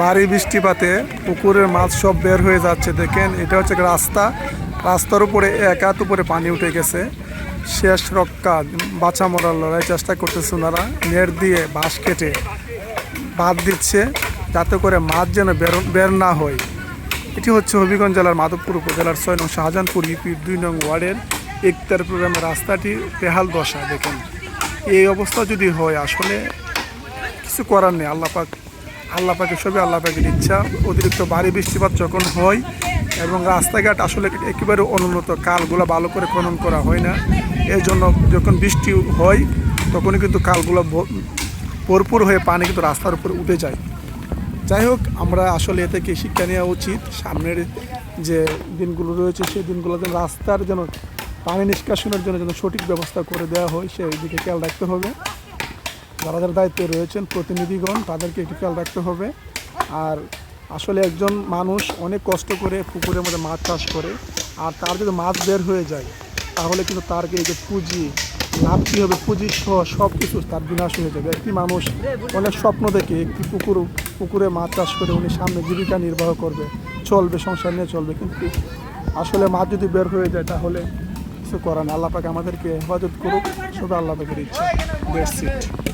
ভারী বৃষ্টিপাতে পুকুরের মাছ সব বের হয়ে যাচ্ছে, দেখেন। এটা হচ্ছে রাস্তা। রাস্তার উপরে এক হাত উপরে পানি উঠে গেছে। শেষ রক্ষা, বাঁচা মরার লড়াই চেষ্টা করতেছে ওনারা। নেট দিয়ে বাঁশ কেটে বাদ দিচ্ছে, যাতে করে মাছ যেন বের বের না হয়। এটি হচ্ছে হবিগঞ্জ জেলার মাধবপুর উপজেলার ছয় নং শাহজাহানপুর ইউপি দুই নং ওয়ার্ডের একতার প্রোগ্রামের রাস্তাটি বেহাল দশা, দেখেন। এই অবস্থা যদি হয়, আসলে কিছু করার নেই আল্লাপাক আল্লাপাকে সবই আল্লাপাকের ইচ্ছা। অতিরিক্ত ভারী বৃষ্টিপাত যখন হয় এবং রাস্তাঘাট আসলে একেবারে অনুন্নত, কালগুলো ভালো করে খনন করা হয় না। এই জন্য যখন বৃষ্টি হয়, তখনই কিন্তু কালগুলো ভরপুর হয়ে পানি কিন্তু রাস্তার উপর উঠে যায়। যাই হোক, আমরা আসলে এ থেকে শিক্ষা নেওয়া উচিত? সামনের যে দিনগুলো রয়েছে, সেই দিনগুলো যেন রাস্তার যেন পানি নিষ্কাশনের জন্য যেন সঠিক ব্যবস্থা করে দেওয়া হয়, সেই দিকে খেয়াল রাখতে হবে। যারা যারা দায়িত্বে রয়েছেন প্রতিনিধিগণ, তাদেরকে একটু খেয়াল রাখতে হবে। আর আসলে একজন মানুষ অনেক কষ্ট করে পুকুরের মধ্যে মাছ চাষ করে, আর তার যদি মাছ বের হয়ে যায়, তাহলে কিন্তু তার এই যে পুঁজি, লাভ কী হবে? পুঁজি সহ সব কিছু তার বিনাশ হয়ে যাবে। একটি মানুষ অনেক স্বপ্ন দেখে একটি পুকুর, পুকুরে মাছ চাষ করে উনি সামনে জীবিকা নির্বাহ করবে, চলবে, সংসার নিয়ে চলবে। কিন্তু আসলে মাছ যদি বের হয়ে যায়, তাহলে কিছু করার না আল্লাহ পাকে আমাদেরকে হেফাজত করুক। সবে আল্লাহ পাকের ইচ্ছা। ইট